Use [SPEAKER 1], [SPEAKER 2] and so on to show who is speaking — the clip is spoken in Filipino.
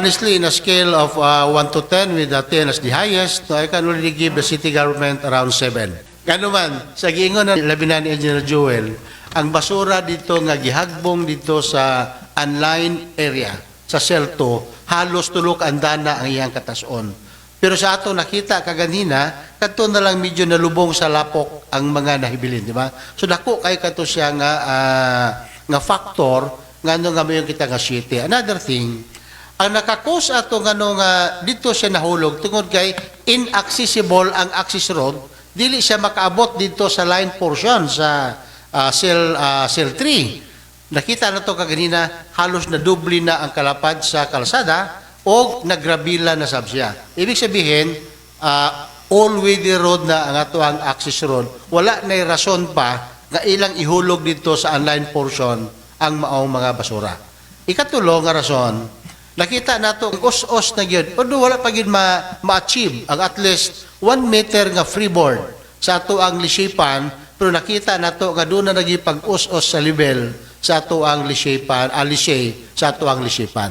[SPEAKER 1] Honestly, in a scale of uh, 1 to 10, with uh, 10 as the highest, no, I can only give the city government around 7. Kano man, sa giingon ng labinan ni Engineer Joel, ang basura dito nga gihagbong dito sa online area, sa Celto, halos tulok andana ang iyang katason. Pero sa ato nakita kaganina, kadto na lang medyo nalubong sa lapok ang mga nahibilin, di ba? So dako kay kadto siya nga ah, nga factor ngano nga mayon kita nga city. Another thing, ang nakakos ato ngano nga dito siya nahulog tungod kay inaccessible ang access road, dili siya makaabot dito sa line portion sa ah, cell ah, cell 3. Nakita na to kaganina, halos na dubli na ang kalapad sa kalsada o nagrabila na sab siya. Ibig sabihin, ah, all-weather road na ang ato ang access road, wala na rason pa nga ilang ihulog dito sa online portion ang maong mga basura. Ikatulo nga rason, nakita nato os-os na gyud, pero wala pa gyud ma- ma-achieve ang at least 1 meter nga freeboard sa ato ang lisipan, pero nakita nato nga doon na naging pag-os-os sa level sa ato ang lisipan, ah, lisay sa ato ang lisipan.